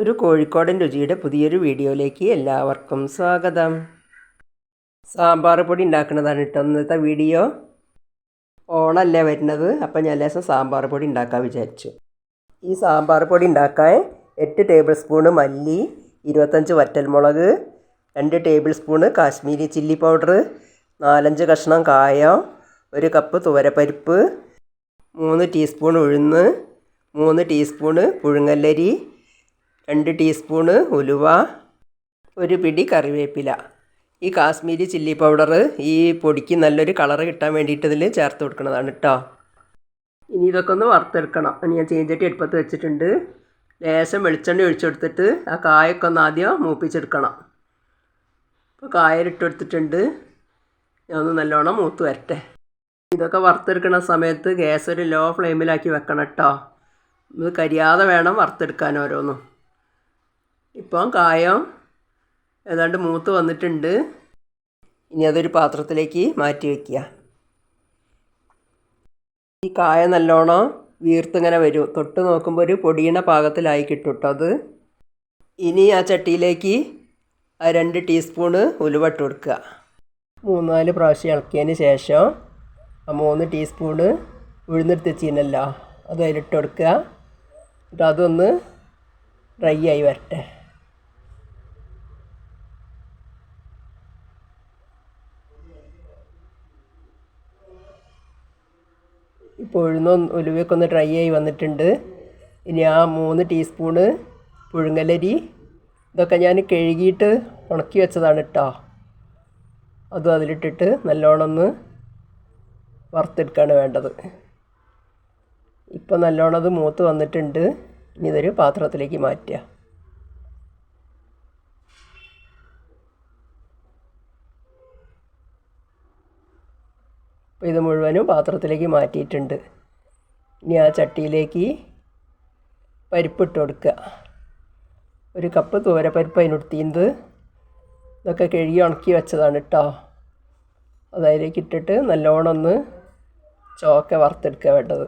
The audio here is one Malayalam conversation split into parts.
ഒരു കോഴിക്കോടൻ രുചിയുടെ പുതിയൊരു വീഡിയോയിലേക്ക് എല്ലാവർക്കും സ്വാഗതം. സാമ്പാർ പൊടി ഉണ്ടാക്കുന്നതാണ് കേട്ടോ ഇന്നത്തെ വീഡിയോ. ഓണല്ലേ വരുന്നത്. അപ്പം ഞാൻ ലേശം സാമ്പാർ പൊടി ഉണ്ടാക്കാൻ വിചാരിച്ചു. ഈ സാമ്പാർ പൊടി ഉണ്ടാക്കാൻ എട്ട് ടേബിൾ സ്പൂണ് മല്ലി ഇരുപത്തഞ്ച് വറ്റൽമുളക് രണ്ട് tablespoon Kashmiri chilli powder നാലഞ്ച് കഷ്ണം കായം ഒരു കപ്പ് തുവരപ്പരിപ്പ് മൂന്ന് ടീസ്പൂൺ ഉഴുന്ന് മൂന്ന് ടീസ്പൂണ് പുഴുങ്ങല്ലരി രണ്ട് ടീസ്പൂണ് ഉലുവ ഒരു പിടി കറിവേപ്പില. ഈ കാശ്മീരി ചില്ലി പൗഡർ ഈ പൊടിക്ക് നല്ലൊരു കളർ കിട്ടാൻ വേണ്ടിയിട്ട് ഇതിൽ ചേർത്ത് കൊടുക്കുന്നതാണ് കേട്ടോ ഇനി ഇതൊക്കെ ഒന്ന് വറുത്തെടുക്കണം. ഇനി ഞാൻ ചീഞ്ചട്ടി അടുപ്പത്ത് വെച്ചിട്ടുണ്ട്. ലേശം വെളിച്ചെണ്ണ ഒഴിച്ചെടുത്തിട്ട് ആ കായൊക്കെ ഒന്ന് ആദ്യം മൂപ്പിച്ചെടുക്കണം. ഇപ്പോൾ കായലിട്ട് എടുത്തിട്ടുണ്ട് ഞാൻ ഒന്ന് നല്ലോണം മൂത്ത് വരട്ടെ. ഇതൊക്കെ വറുത്തെടുക്കുന്ന സമയത്ത് ഗ്യാസ് ഒരു ലോ ഫ്ലെയിമിലാക്കി വെക്കണം കേട്ടോ ഇത് കരിയാതെ വേണം വറുത്തെടുക്കാൻ ഓരോന്നും. ഇപ്പം കായം ഏതാണ്ട് മൂത്ത് വന്നിട്ടുണ്ട്. ഇനി അതൊരു പാത്രത്തിലേക്ക് മാറ്റി വയ്ക്കുക ഈ കായ നല്ലോണം വീർത്തിങ്ങനെ വരും. തൊട്ട് നോക്കുമ്പോൾ ഒരു പൊടിയണ പാകത്തിലായി കിട്ടും കേട്ടോ അത്. ഇനി ആ ചട്ടിയിലേക്ക് ആ രണ്ട് ടീസ്പൂണ് ഉലുവട്ട് കൊടുക്കുക. മൂന്നാൽ പ്രാവശ്യം ഇളക്കിയതിന് ശേഷം ആ മൂന്ന് ടീസ്പൂണ് ഉഴുന്നെടുത്ത് വെച്ചിരുന്നല്ലോ അത് അതിലിട്ട് കൊടുക്കുക. എന്നിട്ട് അതൊന്ന് ഡ്രൈ ആയി വരട്ടെ. ഇപ്പോൾ ഉഴുന്നും ഉലുവയൊക്കെ ഒന്ന് ഡ്രൈ ആയി വന്നിട്ടുണ്ട്. ഇനി ആ മൂന്ന് ടീസ്പൂണ് പുഴുങ്ങലരി ഇതൊക്കെ ഞാൻ കഴുകിയിട്ട് ഉണക്കി വെച്ചതാണ് കേട്ടോ അതും അതിലിട്ടിട്ട് നല്ലോണം ഒന്ന് വറുത്തെടുക്കുകയാണ് വേണ്ടത്. ഇപ്പം നല്ലോണം അത് മൂത്ത് വന്നിട്ടുണ്ട്. ഇനി ഇതൊരു പാത്രത്തിലേക്ക് മാറ്റുക. അപ്പോൾ ഇത് മുഴുവനും പാത്രത്തിലേക്ക് മാറ്റിയിട്ടുണ്ട്. ഇനി ആ ചട്ടിയിലേക്ക് പരിപ്പിട്ട് കൊടുക്കുക. ഒരു കപ്പ് തോരപ്പരിപ്പ് അതിനെടുത്തിയത് ഇതൊക്കെ കഴുകി ഉണക്കി വെച്ചതാണ് കേട്ടോ. അത് അതിലേക്ക് ഇട്ടിട്ട് നല്ലോണം ഒന്ന് ചോക്ക വറുത്തെടുക്കുക വേണ്ടത്.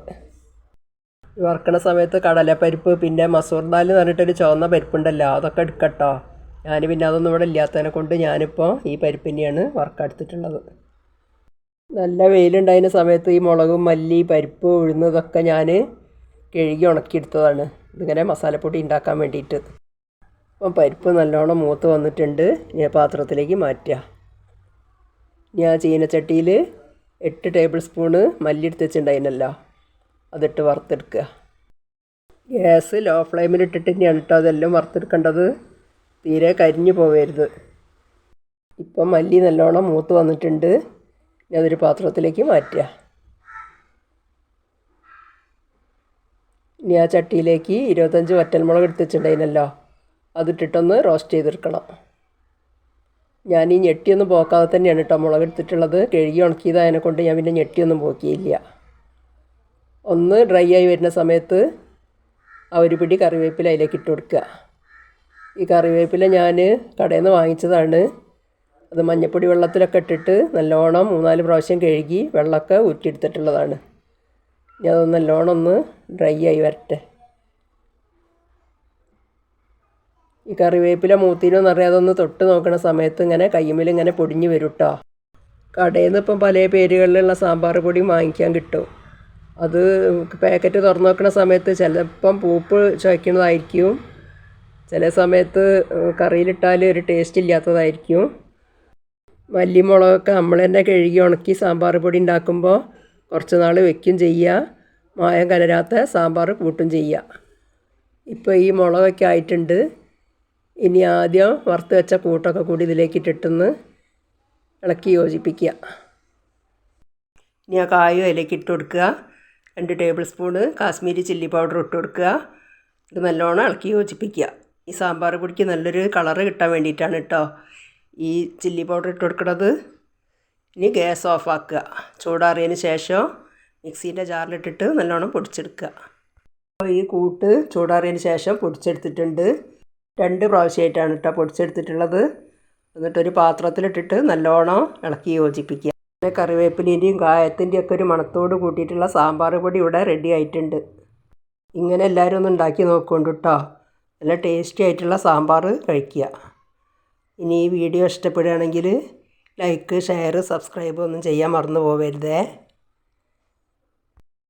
വറുക്കണ സമയത്ത് കടലപ്പരിപ്പ് പിന്നെ മസൂർ ദാൽ എന്ന് പറഞ്ഞിട്ടൊരു ചുവന്ന പരിപ്പുണ്ടല്ലോ അതൊക്കെ എടുക്കട്ടോ ഞാൻ പിന്നെ അതൊന്നും ഇവിടെ ഇല്ലാത്തതിനെ കൊണ്ട് ഞാനിപ്പോൾ ഈ പരിപ്പിനെയാണ് വറുക്കെടുത്തിട്ടുള്ളത്. നല്ല വെയിലുണ്ടായിരുന്ന സമയത്ത് ഈ മുളകും മല്ലി പരിപ്പ് ഉഴുന്നതൊക്കെ ഞാൻ കഴുകി ഉണക്കിയെടുത്തതാണ്. ഇതിങ്ങനെ മസാലപ്പൊടി ഉണ്ടാക്കാൻ വേണ്ടിയിട്ട്. അപ്പം പരിപ്പ് നല്ലോണം മൂത്ത് വന്നിട്ടുണ്ട്. ഇനി പാത്രത്തിലേക്ക് മാറ്റുക. ഞാൻ ആ ചീനച്ചട്ടിയിൽ എട്ട് ടേബിൾ സ്പൂണ് മല്ലി എടുത്ത് വെച്ചിട്ടുണ്ടായിരുന്നല്ലോ. അതിട്ട് വറുത്തെടുക്കുക. ഗ്യാസ് ലോ ഫ്ലെയിമിൽ ഇട്ടിട്ട് തന്നെയാണ് കേട്ടോ അതെല്ലാം വറുത്തെടുക്കേണ്ടത്. തീരെ കരിഞ്ഞു പോവരുത്. ഇപ്പം മല്ലി നല്ലോണം മൂത്ത് വന്നിട്ടുണ്ട്. ഇനി അതൊരു പാത്രത്തിലേക്ക് മാറ്റുക. ഇനി ആ ചട്ടിയിലേക്ക് ഇരുപത്തഞ്ച് വറ്റൽമുളക് എടുത്ത് വെച്ചിട്ടുണ്ടായിരുന്നല്ലോ അതിട്ടിട്ടൊന്ന് റോസ്റ്റ് ചെയ്തെടുക്കണം. ഞാൻ ഈ ഞെട്ടിയൊന്നും പോക്കാതെ തന്നെയാണ് കേട്ടോ മുളക് എടുത്തിട്ടുള്ളത്. കഴുകി ഉണക്കിയതായതിനെ കൊണ്ട് ഞാൻ പിന്നെ ഞെട്ടിയൊന്നും പോക്കിയില്ല. ഒന്ന് ഡ്രൈ ആയി വരുന്ന സമയത്ത് ആ ഒരു പിടി കറിവേപ്പില അതിലേക്ക് ഇട്ട് കൊടുക്കുക. ഈ കറിവേപ്പില ഞാൻ കടയിൽ നിന്ന് വാങ്ങിച്ചതാണ്. അത് മഞ്ഞപ്പൊടി വെള്ളത്തിലൊക്കെ ഇട്ടിട്ട് നല്ലോണം മൂന്നാൽ പ്രാവശ്യം കഴുകി വെള്ളമൊക്കെ ഊറ്റിയെടുത്തിട്ടുള്ളതാണ്. ഇനി അതൊന്ന് നല്ലോണം ഒന്ന് ഡ്രൈ ആയി വരട്ടെ. ഈ കറിവേപ്പില മൂത്തിനോന്ന് അറിയാതെ ഒന്ന് തൊട്ട് നോക്കുന്ന സമയത്ത് ഇങ്ങനെ കയ്യുമ്മിൽ ഇങ്ങനെ പൊടിഞ്ഞു വരും കേട്ടോ കടയിൽ നിന്ന് ഇപ്പം പല പേരുകളിലുള്ള സാമ്പാർ പൊടി വാങ്ങിക്കാൻ കിട്ടും. അത് പാക്കറ്റ് തുറന്നു നോക്കുന്ന സമയത്ത് ചിലപ്പം പൂപ്പ് ചുവയ്ക്കുന്നതായിരിക്കും. ചില സമയത്ത് കറിയിലിട്ടാൽ ഒരു ടേസ്റ്റ് ഇല്ലാത്തതായിരിക്കും. മല്ലിമുളകൊക്കെ നമ്മൾ തന്നെ കഴുകി ഉണക്കി സാമ്പാർ പൊടി ഉണ്ടാക്കുമ്പോൾ കുറച്ച് നാൾ വെക്കും ചെയ്യുക. മായം കലരാത്ത സാമ്പാർ കൂട്ടും ചെയ്യുക. ഇപ്പോൾ ഈ മുളകൊക്കെ ആയിട്ടുണ്ട്. ഇനി ആദ്യം വറുത്ത് വെച്ച കൂട്ടൊക്കെ കൂടി ഇതിലേക്ക് ഇട്ടിട്ടൊന്ന് ഇളക്കി യോജിപ്പിക്കുക. ഇനി ആ കായും അതിലേക്ക് ഇട്ട് കൊടുക്കുക. രണ്ട് tablespoon Kashmiri chilli powder ഇട്ട് കൊടുക്കുക. ഇത് നല്ലോണം ഇളക്കി യോജിപ്പിക്കുക. ഈ സാമ്പാർ പൊടിക്ക് നല്ലൊരു കളറ് കിട്ടാൻ വേണ്ടിയിട്ടാണ് കേട്ടോ. ഈ ചില്ലി പൗഡർ ഇട്ട് കൊടുക്കുന്നത് ഇനി ഗ്യാസ് ഓഫ് ആക്കുക. ചൂടാറിയതിന് ശേഷം മിക്സീന്റെ ജാറിലിട്ടിട്ട് നല്ലോണം പൊടിച്ചെടുക്കുക. അപ്പോൾ ഈ കൂട്ട് ചൂടാറിയതിന് ശേഷം പൊടിച്ചെടുത്തിട്ടുണ്ട്. രണ്ട് പ്രാവശ്യമായിട്ടാണ് കേട്ടോ പൊടിച്ചെടുത്തിട്ടുള്ളത്. എന്നിട്ടൊരു പാത്രത്തിലിട്ടിട്ട് നല്ലോണം ഇളക്കി യോജിപ്പിക്കുക. പിന്നെ കറിവേപ്പിലിന്റെയും കായത്തിന്റെയും ഒക്കെ ഒരു മണത്തോട് കൂട്ടിയിട്ടുള്ള സാമ്പാർ പൊടി ഇവിടെ റെഡി ആയിട്ടുണ്ട്. ഇങ്ങനെ എല്ലാവരും ഒന്ന് ഉണ്ടാക്കി നോക്കുകൊണ്ട് കേട്ടോ. നല്ല ടേസ്റ്റി ആയിട്ടുള്ള സാമ്പാർ കഴിക്കുക. ഇനി ഈ വീഡിയോ ഇഷ്ടപ്പെടുകയാണെങ്കിൽ ലൈക്ക് ഷെയർ സബ്സ്ക്രൈബ് ഒന്നും ചെയ്യാൻ മറന്നു പോകരുതേ